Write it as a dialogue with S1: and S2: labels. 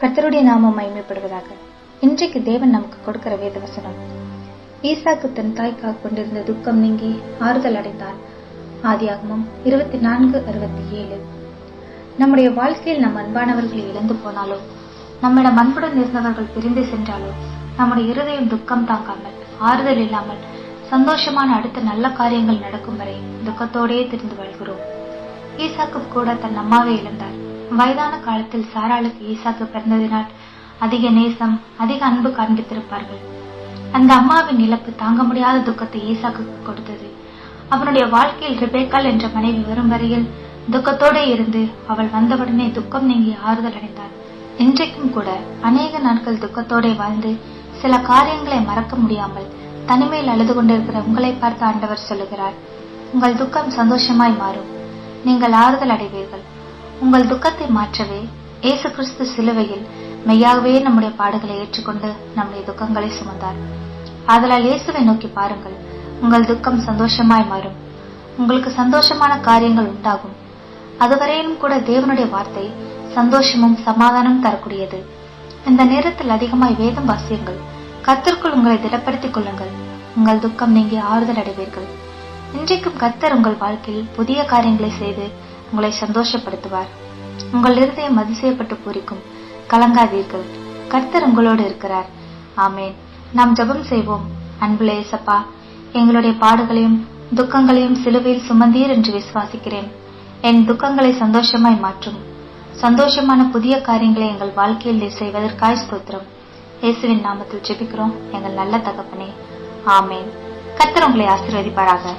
S1: கர்த்தருடைய நாமம் மகிமைப்படுவதாக. இன்றைக்கு தேவன் நமக்கு கொடுக்கிற வேத வசனம் ஈசாக்கு தன் தாய்க்காக கொண்டிருந்த துக்கம் நீங்கி ஆறுதல் அடைந்தான் ஆதியாகமும் இருபத்தி நான்கு அறுபத்தி ஏழு நம்முடைய வாழ்க்கையில் நம் அன்பானவர்களை இழந்து போனாலோ நம்மிடம் அன்புடன் இருந்தவர்கள் பிரிந்து சென்றாலோ நம்முடைய இருதயம் துக்கம் தாங்காமல் ஆறுதல் இல்லாமல் சந்தோஷமான அடுத்த நல்ல காரியங்கள் நடக்கும் வரை துக்கத்தோடே திரிந்து வாழ்கிறோம். ஈசாக்கு கூட தன் அம்மாவை இழந்தார். வயதான காலத்தில் சாராளுக்கு ஈசாக்கு பிறந்ததினால் அதிக நேசம் அதிக அன்பு காண்பித்திருப்பார்கள். அந்த அம்மாவின் இழப்பு தாங்க முடியாத துக்கத்தை ஈசாக்கு கொடுத்தது. அவனுடைய வாழ்க்கையில் ரிபேக்கால் என்ற மனைவி வரும் வரையில் துக்கத்தோடு இருந்து அவள் வந்தவுடனே துக்கம் நீங்கி ஆறுதல் அடைந்தாள். இன்றைக்கும் கூட அநேக நாட்கள் துக்கத்தோட வாழ்ந்து சில காரியங்களை மறக்க முடியாமல் தனிமையில் அழுது கொண்டிருக்கிற உங்களை பார்த்து ஆண்டவர் சொல்லுகிறார் உங்கள் துக்கம் சந்தோஷமாய் மாறும். நீங்கள் ஆறுதல் அடைவீர்கள். உங்கள் துக்கத்தை மாற்றவே இயேசு கிறிஸ்து சிலுவையில் மெய்யாகவே நம்முடைய பாடுகளை ஏற்றுக்கொண்டு நம்முடைய துக்கங்களை சுமந்தார். ஆதலால் இயேசுவை நோக்கி பாருங்கள். உங்கள் துக்கம் சந்தோஷமாய் மாறும். உங்களுக்கு சந்தோஷமான காரியங்கள் உண்டாகும். அதுவரையிலும் கூட தேவனுடைய வார்த்தை சந்தோஷமும் சமாதானம் தரக்கூடியது. இந்த நேரத்தில் அதிகமாய் வேதம் வாசியுங்கள். கத்திற்குள் உங்களை திடப்படுத்திக் கொள்ளுங்கள். உங்கள் துக்கம் நீங்கி ஆறுதல் அடைவீர்கள். இன்றைக்கும் கத்தர் உங்கள் வாழ்க்கையில் புதிய காரியங்களை செய்து உங்களை சந்தோஷப்படுத்துவார். உங்கள் இருதயம் அதிசயப்பட்டு பூரிக்கும் கலங்காதீர்கள். கர்த்தர் உங்களோடு இருக்கிறார். ஆமேன். நாம் ஜெபம் செய்வோம். அன்புலேசப்பா எங்களுடைய பாடுகளையும் துக்கங்களையும் சிலுவையில் சுமந்தீர் என்று விசுவாசிக்கிறேன். என் துக்கங்களை சந்தோஷமாய் மாற்றும். சந்தோஷமான புதிய காரியங்களை எங்கள் வாழ்க்கையில் செய்வதற்காய் ஸ்தோத்திரம். இயேசுவின் நாமத்தில் ஜெபிக்கிறோம். எங்கள் நல்ல தகப்பனே. ஆமேன். கத்தர் உங்களை ஆசீர்வதிப்பாராக.